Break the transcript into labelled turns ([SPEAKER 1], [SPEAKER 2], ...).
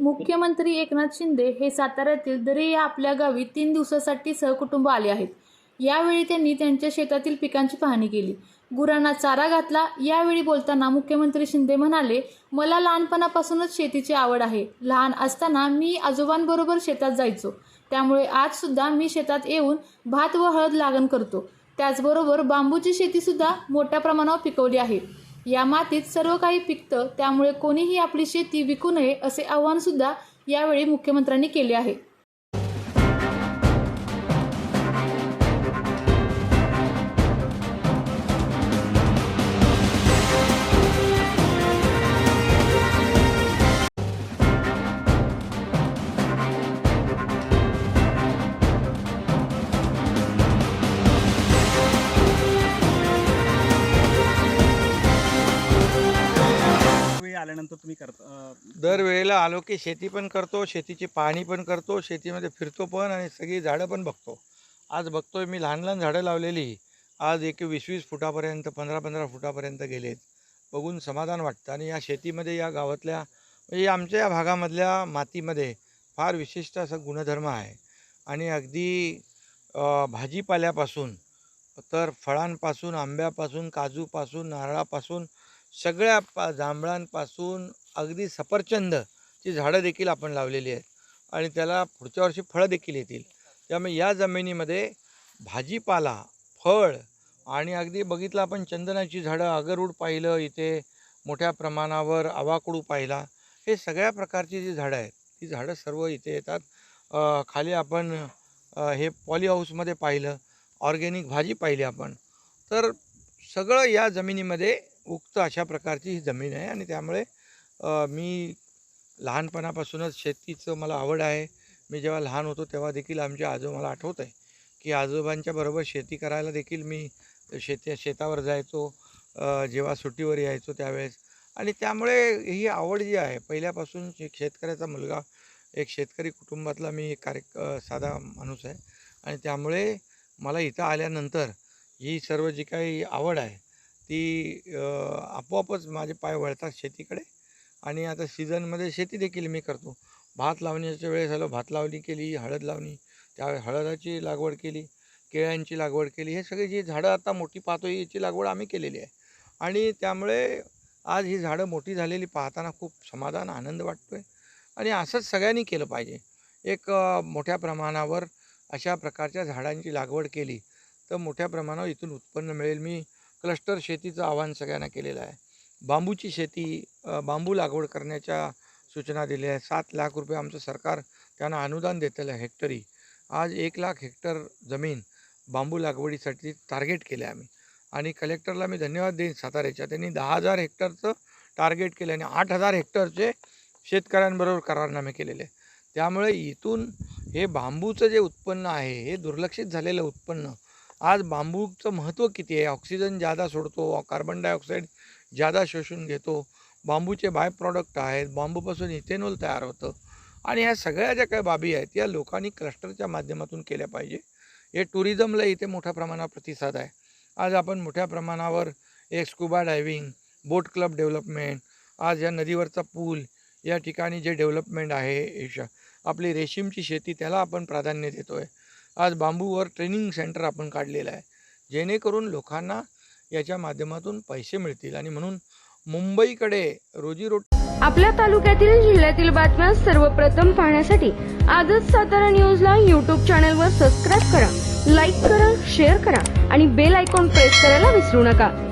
[SPEAKER 1] मुख्यमंत्री एकनाथ शिंदे हे साताऱ्यातील दरे या आपल्या गावी तीन दिवसासाठी सहकुटुंब आले आहेत. यावेळी त्यांनी त्यांच्या शेतातील पिकांची पाहणी केली. गुरांना चारा घातला. यावेळी बोलताना मुख्यमंत्री शिंदे म्हणाले मला लहानपणापासूनच शेतीची आवड आहे. लहान असताना मी आजोबांबरोबर शेतात जायचो. त्यामुळे आजसुद्धा मी शेतात येऊन भात व हळद लागण करतो. त्याचबरोबर बांबूची शेतीसुद्धा मोठ्या प्रमाणावर पिकवली आहे. या मातीत सर्व काही पिकतं त्यामुळे कोणीही आपली शेती विकू नये असे आवाहन सुद्धा यावेळी मुख्यमंत्र्यांनी केले आहे.
[SPEAKER 2] आल्यानंतर तुम्ही करता
[SPEAKER 3] दरवेळेला आलो की शेती पण करतो शेतीची पाहणी पण करतो शेतीमध्ये फिरतो पण आणि सगळी झाडं पण बघतो. आज बघतोय मी लहान लहान झाडं लावलेली. आज एक वीस वीस फुटापर्यंत पंधरा पंधरा फुटापर्यंत गेलेत. बघून समाधान वाटतं आणि या शेतीमध्ये या गावातल्या म्हणजे आमच्या या भागामधल्या मातीमध्ये फार विशिष्ट असा गुणधर्म आहे. आणि अगदी भाजीपाल्यापासून तर फळांपासून आंब्यापासून काजूपासून नारळापासून सगळ्या पा जांभळांपासून अगदी सफरचंदची झाडं देखील आपण लावलेली आहेत आणि त्याला पुढच्या वर्षी फळं देखील येतील. त्यामुळे या जमिनीमध्ये भाजीपाला फळ आणि अगदी बघितलं आपण चंदनाची झाडं अगरूड पाहिलं इथे मोठ्या प्रमाणावर आवाकडू पाहिला हे सगळ्या प्रकारची जी झाडं आहेत ती झाडं सर्व इथे येतात. खाली आपण हे पॉलीहाऊसमध्ये पाहिलं ऑर्गेनिक भाजी पाहिली आपण. तर सगळं या जमिनीमध्ये उक्त अशा प्रकारची ही जमीन आहे आणि त्यामुळे मी लहानपणापासूनच शेतीचं मला आवड आहे. मी जेव्हा लहान होतो तेव्हा देखील आमचे आजोबा मला आठवत आहे की आजोबांच्या बरोबर शेती करायला देखील मी शेती शेतावर जायचो जेव्हा सुट्टीवर यायचो त्यावेळेस. आणि त्यामुळे ही आवड जी आहे पहिल्यापासून एक शेतकऱ्याचा मुलगा एक शेतकरी कुटुंबातला मी एक कार्य साधा माणूस आहे. आणि त्यामुळे मला इथं आल्यानंतर ही सर्व जी काही आवड आहे ती आपोआपच माझे पाय वळतात शेतीकडे आणि आता सीझनमध्ये शेती देखील मी करतो. भात लावण्याच्या वेळेस आलो भात लावणी केली हळद लावणी त्यावेळेस हळदाची लागवड केली केळ्यांची लागवड केली हे सगळी जी झाडं आता मोठी पाहतो याची लागवड आम्ही केलेली आहे. आणि त्यामुळे आज ही झाडं मोठी झालेली पाहताना खूप समाधान आनंद वाटतो आहे आणि असंच सगळ्यांनी केलं पाहिजे. एक मोठ्या प्रमाणावर अशा प्रकारच्या झाडांची लागवड केली तर मोठ्या प्रमाणावर इथून उत्पन्न मिळेल. मी क्लस्टर शेतीचं आव्हान सगळ्यांना केलेलं आहे. बांबूची शेती बांबू लागवड करण्याच्या सूचना दिल्या आहेत. सात लाख रुपये आमचं सरकार त्यांना अनुदान देतेलं आहे हेक्टरी. आज एक लाख हेक्टर जमीन बांबू लागवडीसाठी टार्गेट केलं आहे आम्ही. आणि कलेक्टरला मी धन्यवाद देईन साताऱ्याच्या. त्यांनी दहा हजार हेक्टरचं टार्गेट केलं आणि आठ हजार हेक्टरचे शेतकऱ्यांबरोबर करारनामे केलेले आहे त्यामुळे इथून हे बांबूचं जे उत्पन्न आहे हे दुर्लक्षित झालेलं उत्पन्न आज बांबूचं महत्त्व किती आहे? ऑक्सिजन जादा सोडतो कार्बन डायऑक्साईड जादा शोषून घेतो बांबूचे बाय प्रॉडक्ट आहेत बांबूपासून इथेनॉल तयार होतं. आणि ह्या सगळ्या ज्या काही बाबी आहेत या लोकांनी क्लस्टरच्या माध्यमातून केल्या पाहिजे. हे टुरिझमला इथे मोठ्या प्रमाणावर प्रतिसाद आहे. आज आपण मोठ्या प्रमाणावर एक scuba diving boat club development आज या नदीवरचा पूल या ठिकाणी जे डेव्हलपमेंट आहे आपली रेशीमची शेती त्याला आपण प्राधान्य देतो आहे आज बांबूवर ट्रेनिंग सेंटर आपण काढलेलं आहे. जेणेकरून लोकांना याच्या माध्यमातून पैसे मिळतील आणि म्हणून मुंबईकडे रोजीरोटी
[SPEAKER 4] आपल्या तालुक्यातील जिल्ह्यातील बातम्या सर्वप्रथम पाहण्यासाठी आजच सातारा न्यूजला यूट्यूब चॅनलवर सबस्क्राईब करा लाईक करा शेअर करा आणि बेल आयकॉन प्रेस करायला विसरू नका.